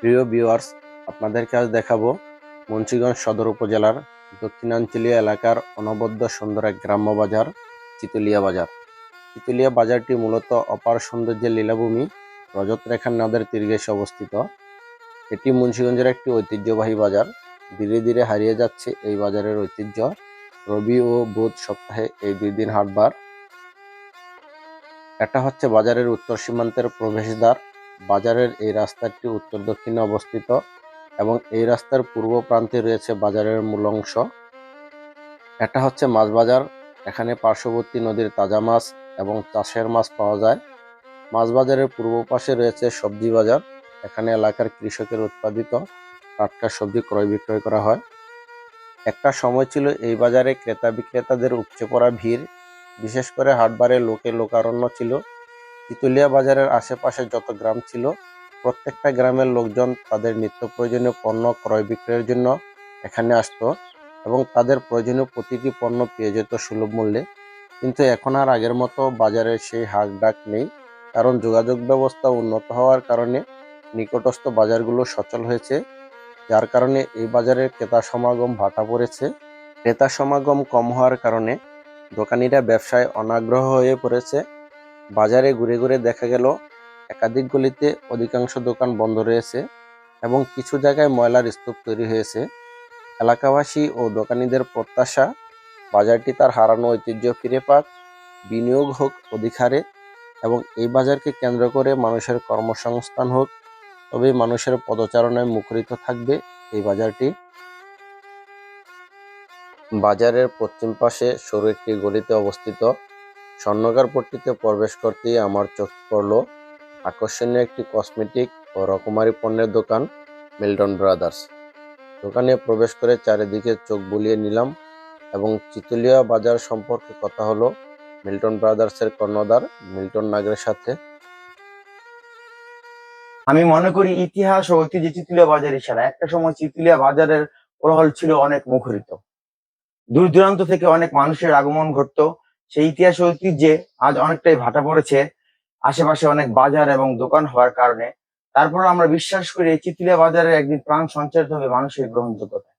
প্রিয় ভিউয়ার্স আপনাদেরকে আজ দেখাবো মুন্সিগঞ্জ সদর উপজেলার দক্ষিণাঞ্চলীয় এলাকার অনবদ্য সুন্দর এক গ্রাম্য বাজার, চিতুলিয়া বাজার। চিতুলিয়া বাজারটি মূলত অপার সৌন্দর্যের লীলাভূমি রজত রেখার নদের তীরঘেসে অবস্থিত। এটি মুন্সিগঞ্জের একটি ঐতিহ্যবাহী বাজার। ধীরে ধীরে হারিয়ে যাচ্ছে এই বাজারের ঐতিহ্য। রবি ও বুধ সপ্তাহে এই দুই দিন হাটবার। এটা হচ্ছে বাজারের উত্তর সীমান্তের প্রবেশদ্বার। বাজারের এই রাস্তাটি উত্তর দক্ষিণে অবস্থিত এবং এই রাস্তার পূর্ব প্রান্তে রয়েছে বাজারের মূল অংশ। এটা হচ্ছে মাছ বাজার। এখানে পার্শ্ববর্তী নদীর তাজা মাছ এবং চাষের মাছ পাওয়া যায়। মাছ বাজারের পূর্ব পাশে রয়েছে সবজি বাজার। এখানে এলাকার কৃষকের উৎপাদিত টাটকা সবজি ক্রয় বিক্রয় করা হয়। একটা সময় ছিল এই বাজারে ক্রেতা বিক্রেতাদের উপচে পড়া ভিড়। বিশেষ করে হাটবারে লোকে লোকারণ্য ছিল। তিতুলিয়া বাজারের আশেপাশে যত গ্রাম ছিল, প্রত্যেকটা গ্রামের লোকজন তাদের নিত্য প্রয়োজনীয় পণ্য ক্রয় বিক্রয়ের জন্য এখানে আসতো এবং তাদের প্রয়োজনীয় প্রতিটি পণ্য পেয়ে যেত সুলভ মূল্যে। কিন্তু এখন আর আগের মতো বাজারের সেই হাক ডাক নেই, কারণ যোগাযোগ ব্যবস্থা উন্নত হওয়ার কারণে নিকটস্থ বাজারগুলো সচল হয়েছে, যার কারণে এই বাজারের ক্রেতা সমাগম ভাটা পড়েছে। ক্রেতা সমাগম কম হওয়ার কারণে দোকানিরা ব্যবসায় অনাগ্রহ হয়ে পড়েছে বাজারে ঘুরে ঘুরে দেখা গেল, একাধিক গলিতে অধিকাংশ দোকান বন্ধ রয়েছে এবং কিছু জায়গায় ময়লার স্তূপ তৈরি হয়েছে। এলাকাবাসী ও দোকানীদের প্রত্যাশা, বাজারটি তার হারানো ঐতিহ্য ফিরে পাক, বিনিয়োগ হোক অধিক হারে এবং এই বাজারকে কেন্দ্র করে মানুষের কর্মসংস্থান হোক তবেই মানুষের পদচারণায় মুখরিত থাকবে এই বাজারটি। বাজারের পশ্চিম পাশে সরু একটি গলিতে অবস্থিত স্বর্ণকার পট্টিতে প্রবেশ করতেই আমার চোখ পড়ল। আকর্ষণীয় একটি কসমেটিক ও রকমারি পণ্যের দোকান, মিল্টন ব্রাদার্স। দোকানে প্রবেশ করে চারিদিকে চোখ বুলিয়ে নিলাম এবং চিতুলিয়া বাজার সম্পর্কে কথা হলো মিল্টন ব্রাদার্সের কর্ণধার মিল্টন নাগরের সাথে। আমি মনে করি ইতিহাস ও ঐতিহ্য চিতুলিয়া বাজার ইশারা। একটা সময় চিতুলিয়া বাজারের কোলাহল ছিল অনেক মুখরিত। দূর দূরান্ত থেকে অনেক মানুষের আগমন ঘটতো। সেই ইতিহাস ঐতিহ্যে আজ অনেকটাই ভাটা পড়েছে। আশেপাশে অনেক বাজার এবং দোকান হওয়ার কারণে। তারপর আমরা বিশ্বাস করি এই বাজারে বাজারের একদিন প্রাণ সঞ্চারিত হবে মানুষের গ্রহণযোগ্যতা।